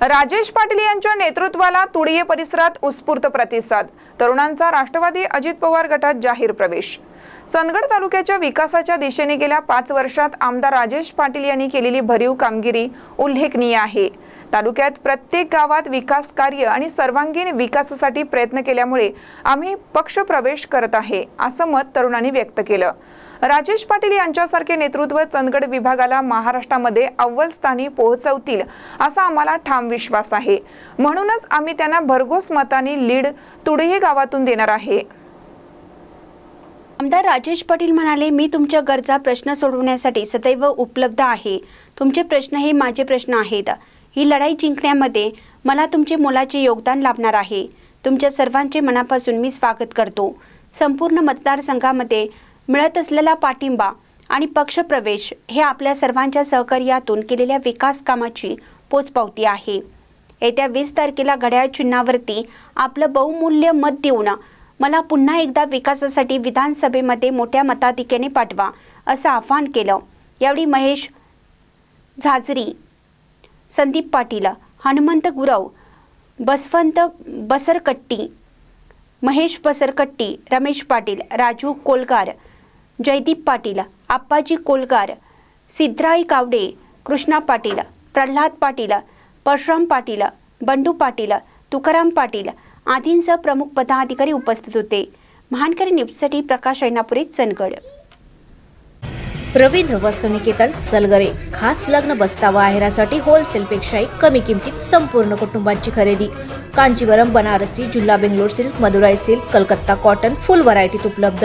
राजेश पाटील यांच्या नेतृत्वाला तुडिये परिसरात उत्स्फूर्त प्रतिसाद. तरुणांचा राष्ट्रवादी अजित पवार गटात जाहीर प्रवेश. चंदगड तालुक्याच्या विकासाच्या दिशेने गेल्या पाच वर्षात आमदार राजेश पाटील यांनी केलेली भरीव कामगिरी उल्लेखनीय आहे. तालुक्यात प्रत्येक गावात विकास कार्य आणि सर्वांगीण विकासासाठी प्रयत्न केल्यामुळे आम्ही पक्ष प्रवेश करत आहे असं मत तरुणांनी व्यक्त केलं. राजेश पाटील यांच्यासारखे नेतृत्व चंदगड विभागाला महाराष्ट्रामध्ये अव्वल स्थानी पोहोचवतील असा आम्हाला ठाम विश्वास आहे. म्हणूनच आम्ही त्यांना भरघोस मताने लीड तुडही गावातून देणार आहे. आमदार राजेश पाटील म्हणाले मी तुमच्या गरजा प्रश्न सोडवण्यासाठी सदैव उपलब्ध आहे. तुमचे प्रश्न हे माझे प्रश्न आहेत. ही लढाई जिंकण्यामध्ये मला तुमचे मोलाचे योगदान लाभणार आहे. तुमच्या सर्वांचे मनापासून मी स्वागत करतो. संपूर्ण मतदारसंघामध्ये मिळत असलेला पाठिंबा आणि पक्षप्रवेश हे आपल्या सर्वांच्या सहकार्यातून केलेल्या विकास कामाची पोचपावती आहे. येत्या वीस तारखेला घड्याळ चिन्हावरती आपलं बहुमूल्य मत देऊन मला पुन्हा एकदा विकासासाठी विधानसभेमध्ये मोठ्या मताधिक्याने पाठवा असं आवाहन केलं. यावेळी महेश झाजरी संदीप पाटील हनुमंत गुरव बसवंत बसरकट्टी महेश बसरकट्टी रमेश पाटील राजू कोलगार जयदीप पाटील आप्पाजी कोलगार सिद्धराई कावडे कृष्णा पाटील प्रल्हाद पाटील परशुराम पाटील बंडू पाटील तुकाराम पाटील आदींसह प्रमुख पदाधिकारी उपस्थित होते. महानकरी न्यूजसाठी प्रकाश ऐनापुरे चंदगड. रवींद्र वस्तुनिकेतन सलगरे. खास लग्न बसतावा आहेरासाठी होलसेलपेक्षाही कमी किमतीत संपूर्ण कुटुंबांची खरेदी. Kanjeevaram Banarasi जुल्हा Bangalore silk Madurai silk Calcutta cotton full व्हरायटीत उपलब्ध.